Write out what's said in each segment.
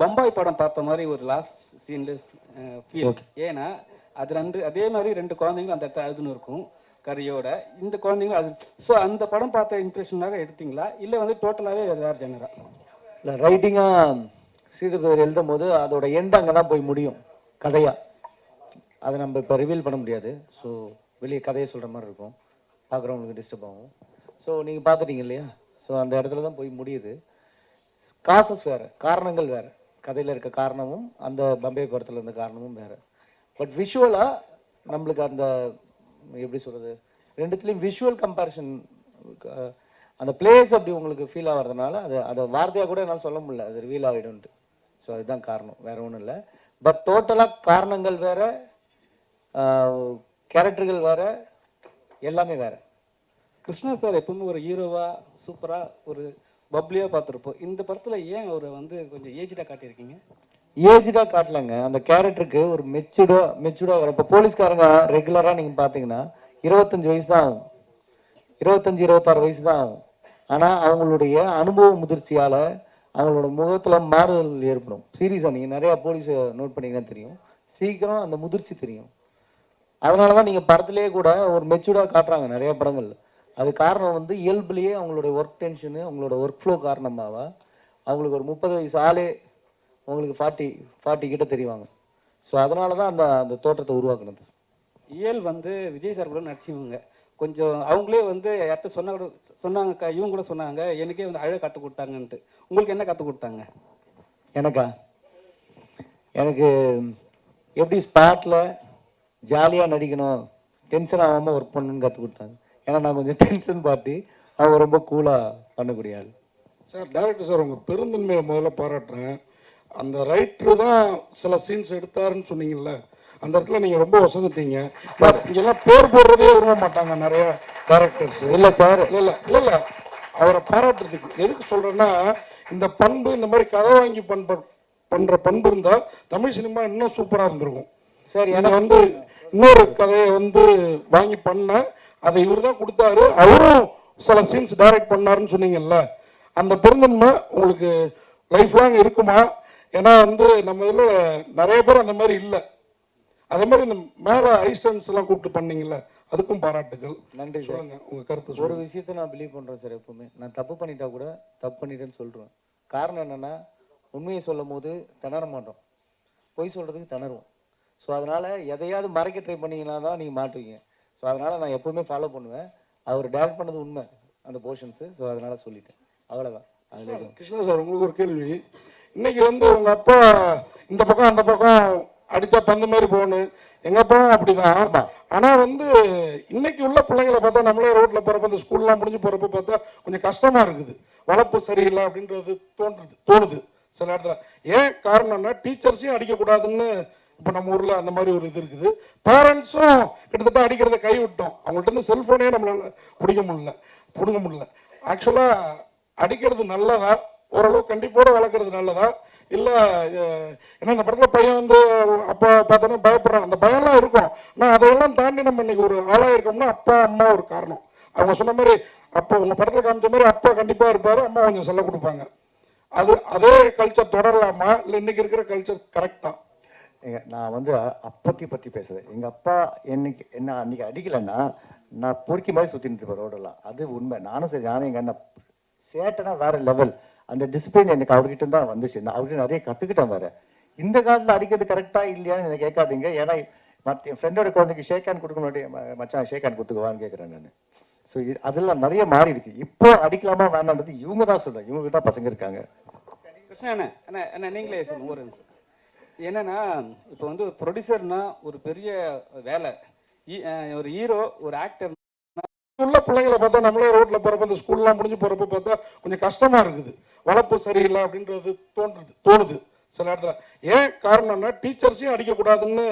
பம்பாய் படம் பார்த்த மாதிரி ஒரு லாஸ்ட் சீன்ல ஃபீல். ஏன்னா அது ரெண்டு அதே மாதிரி ரெண்டு குழந்தைங்களும் அந்த இடத்துல அழுதுன்னு இருக்கும் கரியோட. இந்த குழந்தைங்களும் அது ஸோ அந்த படம் பார்த்த இம்ப்ரெஷனாக எடுத்தீங்களா? இல்லை வந்து டோட்டலாகவே வேற ஜெனரா இல்லை ரைட்டிங்காக ஸ்ரீதர் எழுதும் போது அதோட எண்ட் அங்கே தான் போய் முடியும் கதையா. அதை நம்ம இப்போ ரிவீல் பண்ண முடியாது. ஸோ வெளியே கதையை சொல்கிற மாதிரி இருக்கும். பார்க்குறவங்களுக்கு டிஸ்டர்ப் ஆகும். ஸோ நீங்கள் பார்த்துட்டீங்க இல்லையா? ஸோ அந்த இடத்துல தான் போய் முடியுது. காசஸ் வேறு காரணங்கள் வேறு. கதையில் இருக்க காரணமும் அந்த பம்பே படத்தில் இருந்த காரணமும் வேறு. பட் விஷுவலாக நம்மளுக்கு அந்த எப்படி சொல்கிறது ரெண்டுத்துலேயும் விஷுவல் கம்பேரிசன் அந்த பிளேஸ் அப்படி உங்களுக்கு ஃபீல் ஆகிறதுனால அது அதை வார்த்தையாக கூட என்னால் சொல்ல முடியல. அது ரிவீல் ஆகிடும்ட்டு ஸோ அதுதான் காரணம். வேறு ஒன்றும் இல்லை. பட் டோட்டலாக காரணங்கள் வேறு கேரக்டர்கள் வேற எல்லாமே வேறு. கிருஷ்ணா சார் எப்பவுமே ஒரு ஹீரோவாக சூப்பராக ஒரு பப்ளியா பார்த்துருப்போம். இந்த படத்துல ஏன் அவரை வந்து கொஞ்சம் ஏஜ்டாக காட்டியிருக்கீங்க? ஏஜ்டாக காட்டலங்க. அந்த கேரக்டருக்கு ஒரு மெச்சூர்டா மெச்சூர்டா வரும் இப்போ போலீஸ்காரங்க ரெகுலரா நீங்க பாத்தீங்கன்னா இருபத்தஞ்சு வயசு தான் ஆகும். இருபத்தஞ்சு இருபத்தாறு வயசு தான் ஆகும். ஆனா அவங்களுடைய அனுபவ முதிர்ச்சியால அவங்களோட முகத்துல மாறுதல் ஏற்படும். சீரியஸாக நீங்க நிறைய போலீஸை நோட் பண்ணீங்கன்னா தெரியும். சீக்கிரம் அந்த முதிர்ச்சி தெரியும். அதனாலதான் நீங்க படத்துலேயே கூட ஒரு மெச்சூர்டா காட்டுறாங்க நிறைய படங்கள் அது காரணம் வந்து இயல்புலயே அவங்களுடைய ஒர்க் டென்ஷனு அவங்களோட ஒர்க் ஃப்ளோ காரணமாவா? அவங்களுக்கு ஒரு முப்பது வயசு ஆளே உங்களுக்கு ஃபார்ட்டி ஃபார்ட்டி கிட்ட தெரிவாங்க. ஸோ அதனால தான் அந்த அந்த தோற்றத்தை உருவாக்குனது. இயல் வந்து விஜய் சார் கூட நடிச்சவங்க கொஞ்சம் அவங்களே வந்து யார்கிட்ட சொன்னா கூட சொன்னாங்க அக்கா, இவங்க கூட சொன்னாங்க எனக்கே வந்து அழக கற்றுக் கொடுத்தாங்கன்ட்டு. உங்களுக்கு என்ன கற்றுக் கொடுத்தாங்க? எனக்கா? எனக்கு எப்படி ஸ்பாட்டில் ஜாலியாக நடிக்கணும் டென்ஷன் ஆகாமல் ஒர்க் பண்ணணும்னு கற்றுக் கொடுத்தாங்க. ஏன்னா நான் கொஞ்சம் டென்ஷன் பார்ட்டி அவங்க ரொம்ப கூலாக பண்ணக்கூடிய ஆள். சார் டேரக்டர் சார் உங்கள் பெருந்தன்மையை முதல்ல பாராட்டுறேன். அந்த ரைட்ரு தான் சில சீன்ஸ் எடுத்தாருன்னு சொன்னீங்கல்ல அந்த இடத்துல நீங்கள் ரொம்ப வசந்துட்டீங்க. சார் இங்கெல்லாம் பேர் போடுறதே விரும்ப மாட்டாங்க நிறைய டேரக்டர்ஸ் இல்லை சார் இல்லை இல்லை இல்லை இல்லை. அவரை பாராட்டுறதுக்கு எதுக்கு சொல்கிறேன்னா இந்த பண்பு இந்த மாதிரி கதை வாங்கி பண்பு பண்ணுற பண்பு இருந்தால் தமிழ் சினிமா இன்னும் சூப்பராக இருந்திருக்கும். சரி எனக்கு வந்து இன்னொரு கதையை வந்து வாங்கி பண்ண அதை இவர் தான் கொடுத்தாரு. அவரும் சில சீன்ஸ் டைரக்ட் பண்ணாருன்னு சொன்னீங்கல்ல அந்த பெருந்தன்மை உங்களுக்கு லைஃப் லாங் இருக்குமா? ஏன்னா வந்து நம்ம இதில் நிறைய பேர் அந்த மாதிரி இல்லை. அதே மாதிரி இந்த மேலே ஐஸ்டன்ஸ் எல்லாம் கூப்பிட்டு பண்ணீங்கல்ல அதுக்கும் பாராட்டுகள். நன்றி சொல்லுங்க உங்க கருத்து ஒரு விஷயத்த நான் பிலீவ் பண்றேன் சார் எப்பவுமே. நான் தப்பு பண்ணிட்டா கூட தப்பு பண்ணிட்டேன்னு சொல்றேன். காரணம் என்னன்னா உண்மையை சொல்லும் போது திணற மாட்டோம். பொய் சொல்றதுக்கு திணறுவோம். ஸோ அதனால எதையாவது மறைக்க ட்ரை பண்ணீங்கன்னா தான் நீங்க மாட்டுவீங்க. ஸோ அதனால நான் எப்பவுமே ஃபாலோ பண்ணுவேன். அவர் டேரக்ட் பண்ணது உண்மை அந்த போர்ஷன்ஸ் ஸோ அதனால சொல்லிட்டேன். அவ்வளவுதான். அதுல கிருஷ்ணா சார் உங்களுக்கு ஒரு கேள்வி. இன்னைக்கு வந்து உங்க அப்பா இந்த பக்கம் அந்த பக்கம் அடிச்சா பந்து மாதிரி போகணும். எங்க அப்பாவும் அப்படிதான். ஆனா வந்து இன்னைக்கு உள்ள பிள்ளைங்களை பார்த்தா நம்மளே ரோட்ல போறப்ப இந்த ஸ்கூல்லாம் முடிஞ்சு போறப்ப பார்த்தா கொஞ்சம் கஷ்டமா இருக்குது. வளர்ப்பு சரியில்லை அப்படின்றது தோன்றுது தோணுது சில இடத்துல ஏன் காரணம்னா டீச்சர்ஸையும் அடிக்கக்கூடாதுன்னு இப்போ நம்ம ஊரில் அந்த மாதிரி ஒரு இது இருக்குது. பேரண்ட்ஸும் கிட்டத்தட்ட அடிக்கிறத கை விட்டோம் அவங்கள்ட்ட இருந்து செல்ஃபோனே நம்மளால பிடிக்க முடியல. பிடுங்க முடியல. ஆக்சுவலாக அடிக்கிறது நல்லதா? ஓரளவு கண்டிப்போடு வளர்க்குறது நல்லதா? இல்லை ஏன்னா இந்த படத்தில் பையன் வந்து அப்பா பார்த்தோன்னா பயப்படுறான். அந்த பயம்லாம் இருக்கும். ஆனால் அதையெல்லாம் தாண்டி நம்ம இன்னைக்கு ஒரு ஆளாக இருக்கோம்னா அப்பா அம்மா ஒரு காரணம். அவங்க சொன்ன மாதிரி அப்போ உங்கள் படத்தில் காமிச்ச மாதிரி அப்பா கண்டிப்பாக இருப்பார் அம்மா கொஞ்சம் செல்ல கொடுப்பாங்க. அது அதே கல்ச்சர் தொடரலாமா? இல்லை இன்னைக்கு இருக்கிற கல்ச்சர் கரெக்டாக நான் வந்து அப்பத்தி பற்றி பேசுகிறேன் எங்கள் அப்பா என்னைக்கு என்ன அன்னைக்கு அடிக்கலைன்னா நான் பொறுக்கி மாதிரி சுற்றின்னு இருப்பேன் ரோடெல்லாம் அது உண்மை. நானும் சரி நானும் எங்கள் அண்ணன் சேட்டைனா வேறு லெவல் அந்த டிசிப்ளின் எனக்கு அவர்கிட்ட தான் வந்துச்சு. நான் அவர்கிட்ட நிறைய கற்றுக்கிட்டேன் வேறு. இந்த காலத்தில் அடிக்கிறது கரெக்டாக இல்லையான்னு எனக்கு கேட்காதீங்க. ஏன்னா மற்ற என் ஃப்ரெண்டோட குழந்தைக்கு ஷேக் ஹேண்ட் கொடுக்க முன்னாடி மச்சான் ஷேக் ஹேண்ட் கொடுத்துக்குவான்னு கேட்குறேன் நான். ஸோ அதெல்லாம் நிறைய மாறி இருக்கு. இப்போ அடிக்கலாமா வேணான்றது இவங்க தான் சொல்கிறேன் இவங்க தான் பசங்க இருக்காங்க. கிருஷ்ணா அண்ணா அண்ணா நீங்களே சொல்லுங்க. ஒரு நிமிஷம். என்னன்னா இப்போ வந்து ஒரு ப்ரொடியூசர்னா ஒரு பெரிய வேலை. ஒரு ஹீரோ ஒரு ஆக்டர் உள்ள பிள்ளைங்களை பார்த்தா நம்மளே ரோட்ல போறப்ப இந்த ஸ்கூல்லாம் முடிஞ்சு போறப்ப பார்த்தா கொஞ்சம் கஷ்டமா இருக்குது. வளர்ப்பு சரியில்லை அப்படின்றது தோன்றுது தோணுது சில இடத்துல ஏன் காரணம்னா டீச்சர்ஸையும் அடிக்கக்கூடாதுன்னு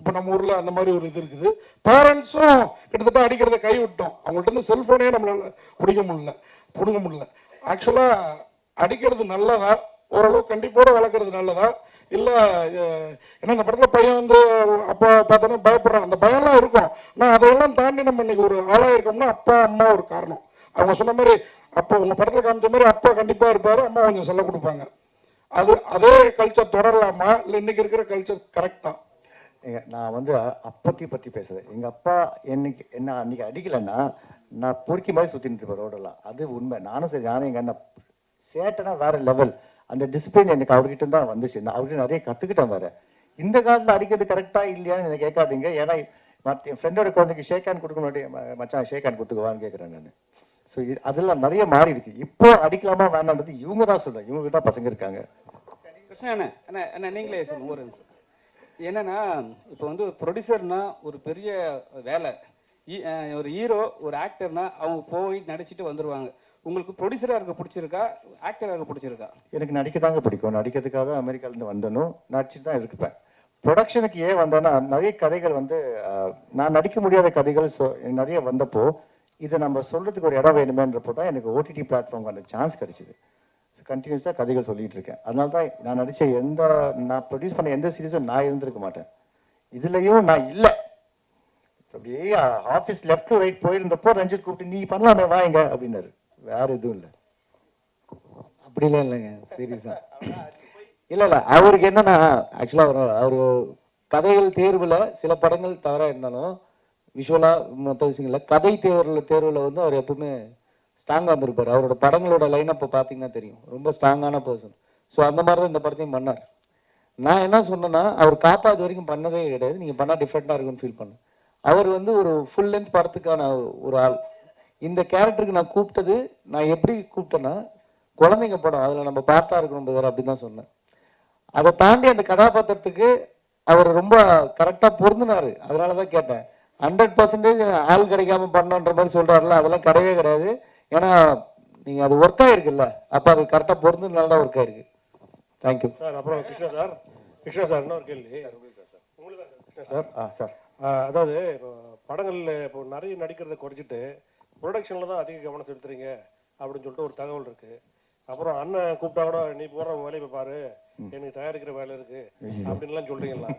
இப்போ நம்ம ஊரில் அந்த மாதிரி ஒரு இது இருக்குது. பேரண்ட்ஸும் கிட்டத்தட்ட அடிக்கிறத கை விட்டோம் அவங்கள்ட்ட இருந்து செல்ஃபோனே நம்மளால பிடிக்க முடியல பிடுங்க முடியல. ஆக்சுவலாக அடிக்கிறது நல்லதா? ஓரளவு கண்டிப்போடு வளர்க்குறது நல்லதா? இல்லை ஏன்னா இந்த படத்தில் பையன் வந்து அப்பா பார்த்தோன்னா பயப்படுறான். அந்த பயம்லாம் இருக்கும். ஆனால் அதையெல்லாம் தாண்டி நம்ம இன்னைக்கு ஒரு ஆளாக இருக்கோம்னா அப்பா அம்மா ஒரு காரணம். அவங்க சொன்ன மாதிரி அப்போ உங்கள் படத்தில் காமிச்ச மாதிரி அப்பா கண்டிப்பாக இருப்பார் அம்மா கொஞ்சம் செல்ல கொடுப்பாங்க. அது அதே கல்ச்சர் தொடரலாமா? இல்லை இன்னைக்கு இருக்கிற கல்ச்சர் கரெக்டாக நான் வந்து அப்பத்தி பற்றி பேசுகிறேன் எங்கள் அப்பா என்னைக்கு என்ன அன்னைக்கு அடிக்கலைன்னா நான் பொறுக்கி மாதிரி சுற்றி இருப்பேன் ரோடெல்லாம். அது உண்மை. நானும் சரி நானும் எங்கள் அண்ணன் சேட்டைனா வேற லெவல் அந்த டிசிப்ளின் எனக்கு அவர்கிட்ட தான் வந்துச்சு. நான் அவர்கிட்ட நிறைய கற்றுக்கிட்டேன் வேறு. இந்த காலத்தில் அடிக்கிறது கரெக்டாக இல்லையான்னு எனக்கு கேட்காதீங்க. ஏன்னா மற்ற என் ஃப்ரெண்டோட குழந்தைக்கு ஷேக் ஹேண்ட் கொடுக்க முன்னாடி மச்சான் ஷேக் ஹேண்ட் கொடுத்துக்குவான்னு கேட்குறேன் நான். ஸோ அதெல்லாம் நிறைய மாறி இருக்கு. இப்போ அடிக்கலாமா வேணான்றது இவங்க தான் சொல்றேன். இவங்க தான் பசங்க இருக்காங்க. கிருஷ்ணா நீங்களே ஒரு என்னன்னா இப்போ வந்து ஒரு ப்ரொடியூசர்னா ஒரு பெரிய வேலை. ஒரு ஹீரோ ஒரு ஆக்டர்னா அவங்க போய் நடிச்சிட்டு வந்துடுவாங்க உங்களுக்கு ப்ரொடியூசராக இருக்க பிடிச்சிருக்கா? ஆக்டராக இருக்க பிடிச்சிருக்கா? எனக்கு நடிக்க தாங்க பிடிக்கும். நடிக்கிறதுக்காக தான் வந்தனும். நடிச்சுட்டு தான் இருப்பேன். ப்ரொடக்ஷனுக்கு ஏன் வந்தேன்னா நிறைய கதைகள் வந்து நான் நடிக்க முடியாத கதைகள் சொ- நிறைய வந்தப்போ இதை நம்ம சொல்கிறதுக்கு ஒரு இடம் வேணுமேன்றப்போ தான் எனக்கு ஓடிடி பிளாட்ஃபார்ம் அந்த சான்ஸ் கிடைச்சிது. ஸோ கண்டினியூஸாக கதைகள் சொல்லிகிட்டு இருக்கேன். அதனால தான் நான் நடித்த எந்த நான் ப்ரொடியூஸ் பண்ண எந்த சீரீஸும் நான் இருந்திருக்க மாட்டேன். இதுலேயும் நான் இல்லை. அப்படியே ஆஃபீஸ் லெஃப்ட் டு ரைட் போயிருந்தப்போ ரஞ்சித் கூப்பிட்டு நீ பண்ணலாமே வாங்க அப்படின்னாரு. வேற எதுவும் இல்லை. அப்படிலாம் இல்லைங்க சீரியஸா இல்லை இல்லை அவருக்கு என்னன்னா ஆக்சுவலாக அவர் அவர் கதைகள் தேர்வில் சில படங்கள் தவறாக இருந்தாலும் விஷுவலாக மற்ற விஷயங்கள்ல கதை தேர்வில் தேர்வில் வந்து அவர் எப்பவுமே ஸ்ட்ராங்காக இருந்திருப்பார். அவரோட படங்களோட லைன் அப்போ பார்த்தீங்கன்னா தெரியும். ரொம்ப ஸ்ட்ராங்கான பர்சன் ஸோ அந்த மாதிரி தான் இந்த படத்தையும் பண்ணார். நான் என்ன சொன்னேன்னா அவர் காப்பா இது வரைக்கும் பண்ணதே கிடையாது. நீங்கள் பண்ணால் டிஃப்ரெண்ட்டாக இருக்கும்னு ஃபீல் பண்ணேன் அவர் வந்து ஒரு ஃபுல் லென்த் படத்துக்கான ஒரு ஆள். இந்த கேரக்டருக்கு நான் கூப்பிட்டது நான் எப்படி கூப்பிட்டேன்னா குழந்தைங்க படம் அதுல நம்ம பார்ட்டா இருக்கணும் brother அப்படின்னு தான் சொன்னேன். அதை தாண்டி அந்த கதாபாத்திரத்துக்கு அவர் ரொம்ப கரெக்டா பொருந்தினாரு. அதனால தான் கேட்டேன். ஹண்ட்ரட் பர்சன்டேஜ் ஆள் கிடைக்காம பண்ணோன்ற மாதிரி சொல்றாருல அதெல்லாம் கிடையவே கிடையாது. ஏன்னா நீங்க அது ஒர்க் ஆயிருக்குல்ல அப்ப அது கரெக்டா பொருந்ததுனால தான் ஒர்க் ஆயிருக்கு. தேங்க்யூ சார் அப்புறம் கிருஷ்ணா சார். கிருஷ்ணா சார் இன்னொரு கேள்வி. உங்களுக்கு சார். ஆ சார். அதாவது இப்போ படங்கள்ல இப்போ நிறைய நடிக்கிறத குறைச்சிட்டு ப்ரொடக்ஷன்ல தான் அதிக கவனம் செலுத்துறீங்க அப்படின்னு சொல்லிட்டு ஒரு தகவல் இருக்கு. அப்புறம் அண்ணன் கூப்பிட்டா கூட நீ போடுற வேலையை பாரு. எனக்கு தயாரிக்கிற வேலை இருக்கு. அப்படின்லாம் சொல்றீங்களா?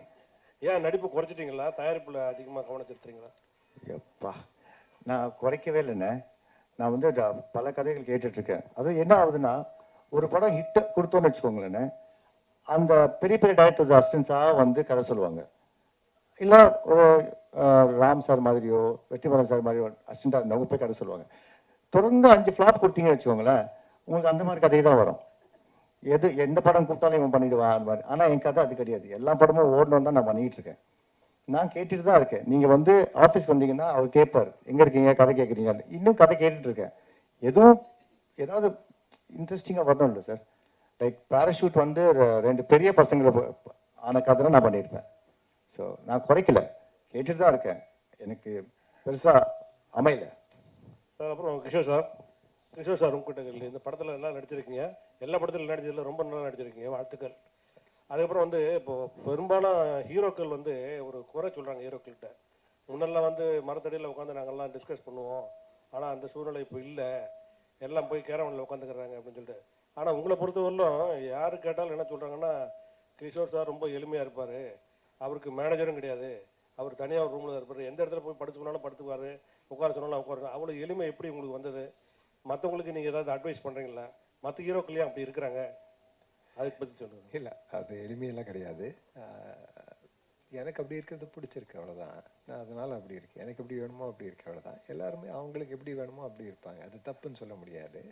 ஏன் நடிப்பு குறைச்சிட்டீங்களா? தயாரிப்புல அதிகமா கவனம் செலுத்துறீங்களா? எப்பா நான் குறைக்கவே இல்லைண்ணே. நான் வந்து பல கதைகள் கேட்டுட்டு இருக்கேன் அது என்ன ஆகுதுன்னா ஒரு படம் ஹிட் கொடுத்தோன்னு வச்சுக்கோங்களேண்ணே. அந்த பெரிய பெரிய டைரக்டர்ஸ் அசிஸ்டன்ஸாக வந்து கதை சொல்லுவாங்க. இல்லை ஒரு ராம் சார் மாதிரியோ வெற்றிமாறன் சார் மாதிரியோ அசிஸ்டண்டாக இருந்தவங்க போய் கதை சொல்லுவாங்க. தொடர்ந்து அஞ்சு ஃப்ளாப் கொடுத்தீங்கன்னு வச்சுக்கோங்களேன் உங்களுக்கு அந்த மாதிரி கதை தான் வரும். எது எந்த படம் கூப்பிட்டாலும் இவன் பண்ணிடுவான் அந்த மாதிரி. ஆனால் என் கதை அது கிடையாது. எல்லா படமும் ஓடணும் தான் நான் பண்ணிட்டு இருக்கேன். நான் கேட்டுட்டு தான் இருக்கேன். நீங்கள் வந்து ஆஃபீஸ் வந்தீங்கன்னா அவர் கேட்பார். எங்கே இருக்கீங்க? கதை கேட்குறீங்க? இன்னும் கதை கேட்டுட்டு இருக்கேன். எதுவும் ஏதாவது இன்ட்ரெஸ்டிங்காக வரணும் இல்லை சார் லைக் பேராஷூட் வந்து ரெண்டு பெரிய பசங்களை ஆன கதை நான் பண்ணியிருப்பேன். ஸோ நான் குறைக்கல. கேட்டுட்டு தான் இருக்கேன். எனக்கு பெருசா அமையல. சார் அப்புறம் கிஷோர் சார் கிஷோர் சார் உங்ககிட்ட கேள்வி இந்த படத்தில் எல்லாம் நடிச்சிருக்கீங்க. எல்லா படத்திலும் நடிச்சதில் ரொம்ப நல்லா நடிச்சிருக்கீங்க. வாழ்த்துக்கள். அதுக்கப்புறம் வந்து இப்போ பெரும்பாலும் ஹீரோக்கள் வந்து ஒரு குறை சொல்கிறாங்க ஹீரோக்கள்கிட்ட. முன்னெல்லாம் வந்து மரத்தடியில் உட்காந்து நாங்கள்லாம் டிஸ்கஸ் பண்ணுவோம். ஆனால் அந்த சூழ்நிலை இப்போ இல்லை. எல்லாம் போய் கேரவனில் உட்காந்துக்கிறாங்க அப்படின்னு சொல்லிட்டு. ஆனால் உங்களை பொறுத்தவரையிலும் யார் கேட்டாலும் என்ன சொல்கிறாங்கன்னா கிஷோர் சார் ரொம்ப எளிமையாக இருப்பார். அவருக்கு மேனேஜரும் கிடையாது. அவர் தனியாக ஒரு ரூமில் இருப்பார். எந்த இடத்துல போய் படுத்து சொன்னாலும் படுத்துக்குவாரு. உட்கார சொன்னாலும் உட்காரு அவ்வளோ எளிமை எப்படி உங்களுக்கு வந்தது? மற்றவங்களுக்கு நீங்கள் ஏதாவது அட்வைஸ் பண்ணுறீங்களா மற்ற ஹீரோக்கள்லையும் அப்படி இருக்கிறாங்க? அதுக்கு பற்றி சொல்லுங்கள் இல்லை அது எளிமையெல்லாம் கிடையாது. எனக்கு அப்படி இருக்கிறது பிடிச்சிருக்கு அவ்வளோதான் நான் அதனால் அப்படி இருக்கேன். எனக்கு எப்படி வேணுமோ அப்படி இருக்கு அவ்வளோதான் எல்லாருமே அவங்களுக்கு எப்படி வேணுமோ அப்படி இருப்பாங்க. அது தப்புன்னு சொல்ல முடியாது.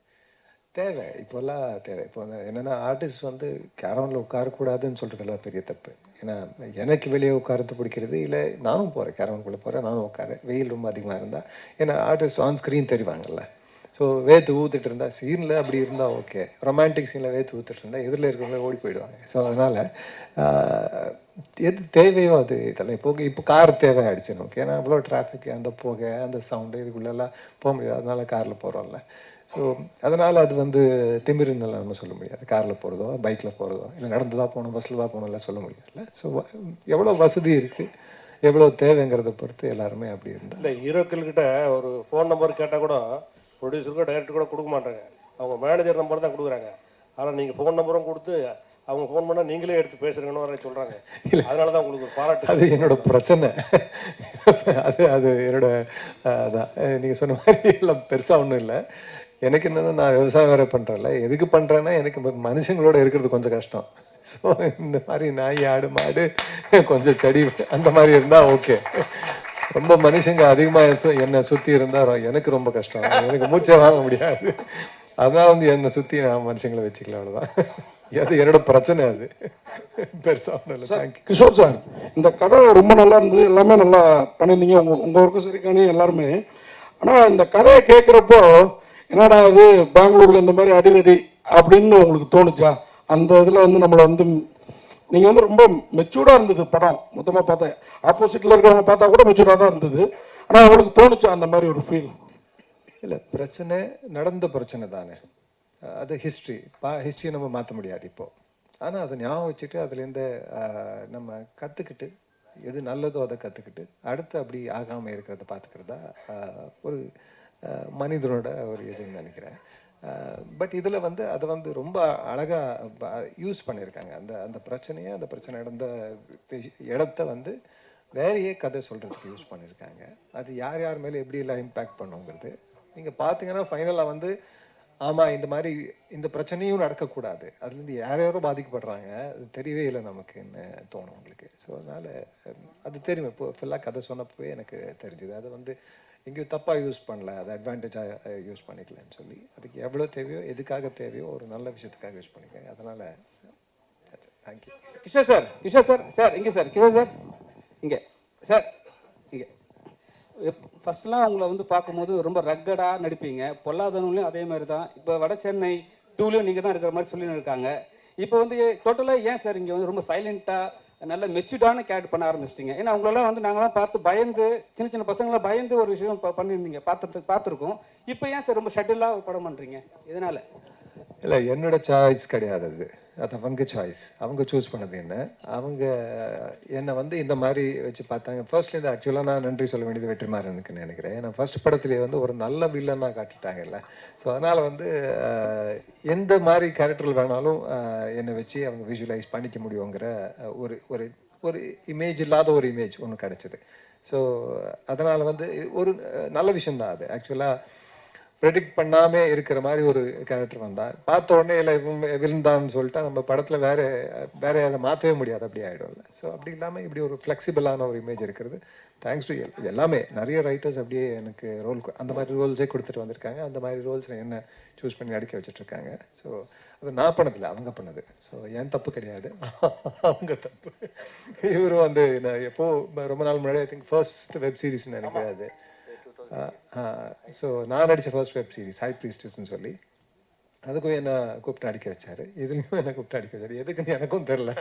தேவை. இப்போல்லாம் தேவை. இப்போ வந்து என்னன்னா ஆர்டிஸ்ட் வந்து கேரவனில் உட்காரக்கூடாதுன்னு சொல்கிறதெல்லாம் பெரிய தப்பு. ஏன்னா எனக்கு வெளியே உட்காரத்து பிடிக்கிறது இல்லை நானும் போகிறேன் கேரவனுக்குள்ளே போகிறேன் நானும் உட்காரேன் வெயில் ரொம்ப அதிகமாக இருந்தால் ஏன்னா ஆர்டிஸ்ட் ஆன் ஸ்க்ரீன் தெரிவாங்கல்ல. ஸோ வேத்து ஊத்துட்டு இருந்தா சீனில் அப்படி இருந்தால் ஓகே ரொமான்டிக் சீனில் வேத்து ஊத்துட்டு இருந்தால் எதிரில் இருக்கிறவங்களே ஓடி போயிடுவாங்க. ஸோ அதனால் எது தேவையோ அது இதெல்லாம். இப்போ இப்போ கார் தேவை ஆயிடுச்சு நமக்கு ஏன்னா அவ்வளோ டிராஃபிக் அந்த புகை அந்த சவுண்டு இதுக்குள்ளெல்லாம் போக முடியாது. அதனால காரில் போகிறோம்ல ஸோ அதனால் அது வந்து திமிருன்னு எல்லாம் நம்ம சொல்ல முடியாது. காரில் போகிறதோ பைக்கில் போகிறதோ இல்லை நடந்து தான் போகணும் பஸ்ஸில் தான் போகணும்லாம் சொல்ல முடியாதுல்ல. ஸோ எவ்வளோ வசதி இருக்குது எவ்வளோ தேவைங்கிறத பொறுத்து எல்லாருமே அப்படி இருந்தால் இல்லை ஹீரோக்கள் கிட்ட ஒரு ஃபோன் நம்பர் கேட்டால் கூட ப்ரொடியூசருக்கோ டைரக்டர் கூட கொடுக்க மாட்டாங்க. அவங்க மேனேஜர் நம்பர் தான் கொடுக்குறாங்க. ஆனால் நீங்கள் ஃபோன் நம்பரும் கொடுத்து அவங்க ஃபோன் பண்ணால் நீங்களே எடுத்து பேசுறீங்கன்னு வர சொல்கிறாங்க அதனால தான் உங்களுக்கு ஒரு பாராட்டு. அது என்னோட பிரச்சனை. அது அது என்னோட அதான். அஹ், நீங்க சொன்ன மாதிரி எல்லாம் பெருசா ஒன்றும் இல்லை. எனக்கு என்னன்னா நான் விவசாயம் வேற பண்றேன்ல. எதுக்கு பண்றேன்னா எனக்கு மனுஷங்களோட இருக்கிறது கொஞ்சம் கஷ்டம். ஸோ இந்த மாதிரி நாய் ஆடு மாடு கொஞ்சம் செடி அந்த மாதிரி இருந்தா ஓகே ரொம்ப மனுஷங்க அதிகமா சு- என்னை சுத்தி இருந்தா ரொ- எனக்கு ரொம்ப கஷ்டம். எனக்கு மூச்சை வாங்க முடியாது. அதான் வந்து என்னை சுத்தி நான் மனுஷங்களை வச்சுக்கல அவ்வளவுதான். அது என்னோட பிரச்சனை அது. பெருசா ஒன்றும் கிஷோர் சார் இந்த கதை ரொம்ப நல்லா இருந்தது. எல்லாமே நல்லா பண்ணியிருந்தீங்க. உங்க உங்க ஒர்க்கும் சரி காணி எல்லாருமே. ஆனா இந்த கதையை கேட்குறப்போ என்னடா இது பெங்களூர்ல இந்த மாதிரி அடிதடி அப்படின்னு உங்களுக்கு தோணுச்சா? அந்த இதில் வந்து நம்மளை வந்து நீங்க வந்து ரொம்ப மெச்சூர்டா இருந்தது படம் மொத்தமா பார்த்தேன் ஆப்போசிட்ல இருக்கிறவங்க பார்த்தா கூட மெச்சூர்டா தான் இருந்தது. ஆனா உங்களுக்கு தோணுச்சா அந்த மாதிரி ஒரு ஃபீல் இல்லை பிரச்சனை நடந்த பிரச்சனை தானே. அது ஹிஸ்ட்ரி பா ஹிஸ்ட்ரியை நம்ம மாற்ற முடியாது இப்போ. ஆனால் அதை ஞாபகம் வச்சுட்டு அதுலேருந்து நம்ம கற்றுக்கிட்டு எது நல்லதோ அதை கற்றுக்கிட்டு அடுத்து அப்படி ஆகாமல் இருக்கிறத பார்த்துக்கிறதா ஒரு மனிதனோட ஒரு இதுன்னு நினைக்கிறேன். பட் இதில் வந்து அதை வந்து ரொம்ப அழகாக யூஸ் பண்ணியிருக்காங்க. அந்த அந்த பிரச்சனையை அந்த பிரச்சனை நடந்த இடத்த வந்து வேறையே கதை சொல்கிறதுக்கு யூஸ் பண்ணியிருக்காங்க. அது யார் யார் மேலே எப்படி எல்லாம் இம்பேக்ட் பண்ணுங்கிறது. நீங்கள் பார்த்தீங்கன்னா ஃபைனலாக வந்து ஆமாம் இந்த மாதிரி இந்த பிரச்சனையும் நடக்கக்கூடாது. அதுலேருந்து யார் யாரோ பாதிக்கப்படுறாங்க. அது தெரியவே இல்லை நமக்குன்னு தோணும் உங்களுக்கு. ஸோ அதனால் அது தெரியும். இப்போ ஃபுல்லாக கதை சொன்னப்பவே எனக்கு தெரிஞ்சுது. அது வந்து எங்கேயும் தப்பாக யூஸ் பண்ணல அதை அட்வான்டேஜாக யூஸ் பண்ணிக்கலன்னு சொல்லி. அதுக்கு எவ்வளோ தேவையோ எதுக்காக தேவையோ ஒரு நல்ல விஷயத்துக்காக யூஸ் பண்ணிக்கோங்க. அதனால் thank you Kishore sir Kishore sir sir இங்கே சார் கிஷோர் சார் இங்கே. சார் இங்கே. ஃபர்ஸ்ட்லாம் உங்களை வந்து பார்க்கும்போது ரொம்ப ரக்கடாக நடிப்பீங்க. பொல்லாதவங்களையும் அதே மாதிரி தான். இப்போ வட சென்னை டூலையும் நீங்கள் தான் இருக்கிற மாதிரி சொல்லி இருக்காங்க. இப்போ வந்து டோட்டலாக ஏன் சார் இங்கே வந்து ரொம்ப சைலண்ட்டாக நல்ல மெச்சூர்டான கேட் பண்ண ஆரம்பிச்சிட்டீங்க. ஏன்னா அவங்களெல்லாம் வந்து நாங்களாம் பார்த்து பயந்து சின்ன சின்ன பசங்களாம் பயந்து ஒரு விஷயம் பண்ணியிருந்தீங்க. பார்த்துட்டு பார்த்துருக்கோம். இப்போ ஏன் சார் ரொம்ப ஷட்டிலாக படம் பண்ணுறீங்க இதனால இல்லை என்னோட சாய்ஸ் கிடையாது அது. அது அவங்க சாய்ஸ் அவங்க சூஸ் பண்ணது என்ன? அவங்க என்னை வந்து இந்த மாதிரி வச்சு பார்த்தாங்க. ஃபர்ஸ்ட்லேருந்து ஆக்சுவலாக நான் நன்றி சொல்ல வேண்டியது வெற்றிமாறனுக்கு நினைக்கிறேன். ஏன்னா ஃபர்ஸ்ட் படத்துலேயே வந்து ஒரு நல்ல வில்லனாக காட்டிட்டாங்கல்ல. ஸோ அதனால் வந்து எந்த மாதிரி கேரக்டர் வேணாலும் என்னை வச்சு அவங்க விஷுவலைஸ் பண்ணிக்க முடியுங்கிற ஒரு ஒரு ஒரு இமேஜ் இல்லாத ஒரு இமேஜ் ஒன்று கிடச்சிது. ஸோ அதனால் வந்து ஒரு நல்ல விஷயம்தான் அது. ஆக்சுவலாக ப்ரெடிக்ட் பண்ணாம இருக்கிற மாதிரி ஒரு கேரக்டர் வந்தா பார்த்த உடனே இல்லை விழுந்தான்னு சொல்லிட்டு நம்ம படத்துல வேற வேற அதை மாற்றவே முடியாது அப்படி ஆயிடும்ல. ஸோ அப்படி இல்லாம இப்படி ஒரு ஃப்ளெக்சிபிளான ஒரு இமேஜ் இருக்கிறது. தேங்க்ஸ் டு எல்லாமே நிறைய ரைட்டர்ஸ் அப்படியே எனக்கு ரோல் அந்த மாதிரி ரோல்ஸே கொடுத்துட்டு வந்திருக்காங்க. அந்த மாதிரி ரோல்ஸ் என்ன சூஸ் பண்ணி அடிக்க வச்சுட்டு இருக்காங்க. ஸோ அது நான் பண்ணதில்லை அவங்க பண்ணது. ஸோ என் தப்பு கிடையாது? அவங்க தப்பு. இவரும் வந்து நான் எப்போ ரொம்ப நாள் முன்னாடி I think first web series நினைக்கிறேன் அது. ஸோ நான் நடித்த ஃபர்ஸ்ட் வெப் சீரிஸ் ஹை ப்ரீஸ்டஸ்ன்னு சொல்லி அதுக்கும் என்ன கூப்பிட்டு அடிக்க வச்சாரு? இதுலையும் என்ன கூப்பிட்டு அடிக்க வச்சாரு? எதுக்குன்னு எனக்கும் தெரில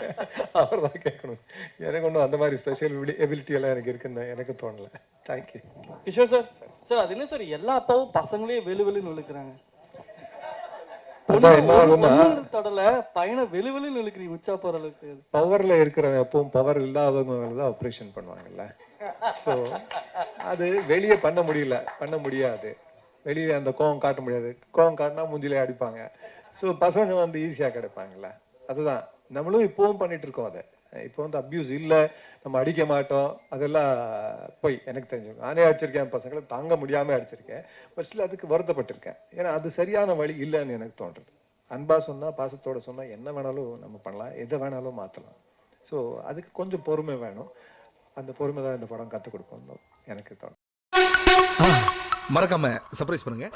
அவர் தான் கேட்கணும். எனக்கு ஒன்றும் அந்த மாதிரி ஸ்பெஷல் எபிலிட்டி எல்லாம் எனக்கு இருக்குன்னு எனக்கு தோணல. தேங்க்யூ கிஷோர் சார் சார் அது என்ன சார் எல்லா அப்பாவும் பசங்களையும் வெளு வெளுன்னு விழுக்கிறாங்க தொடல. பையனை வெளு வெளுன்னு இழுக்கிறீங்க உச்சா போற அளவுக்கு பவர்ல இருக்கிறவன் எப்பவும் பவர் இல்லாதவங்க மேல தான் ஆப்ரேஷன் பண்ணுவாங்கல்ல. ஸோ அது வெளியே பண்ண முடியல. பண்ண முடியாது. வெளியே அந்த கோவம் காட்ட முடியாது. கோவம் காட்டினா மூஞ்சிலே அடிப்பாங்க. ஸோ பசங்க வந்து ஈஸியாக கிடைப்பாங்கல்ல. அதுதான். நம்மளும் இப்போவும் பண்ணிட்டு இருக்கோம் அதை. இப்போ வந்து அப்யூஸ் இல்லை நம்ம அடிக்க மாட்டோம் அதெல்லாம் போய் எனக்கு தெரிஞ்சுக்கணும் நானே அடிச்சிருக்கேன் பசங்களை தாங்க முடியாமல் அடிச்சிருக்கேன். பட் சில அதுக்கு வருத்தப்பட்டிருக்கேன். ஏன்னா அது சரியான வழி இல்லைன்னு எனக்கு தோன்றுறது அன்பா சொன்னால் பாசத்தோட சொன்னால் என்ன வேணாலும் நம்ம பண்ணலாம் எதை வேணாலும் மாற்றலாம் ஸோ அதுக்கு கொஞ்சம் பொறுமை வேணும். அந்த பொறுமை தான் இந்த படம் கற்றுக் கொடுக்கணும் எனக்கு தோணும் மறக்காம சர்ப்ரைஸ் பண்ணுங்க.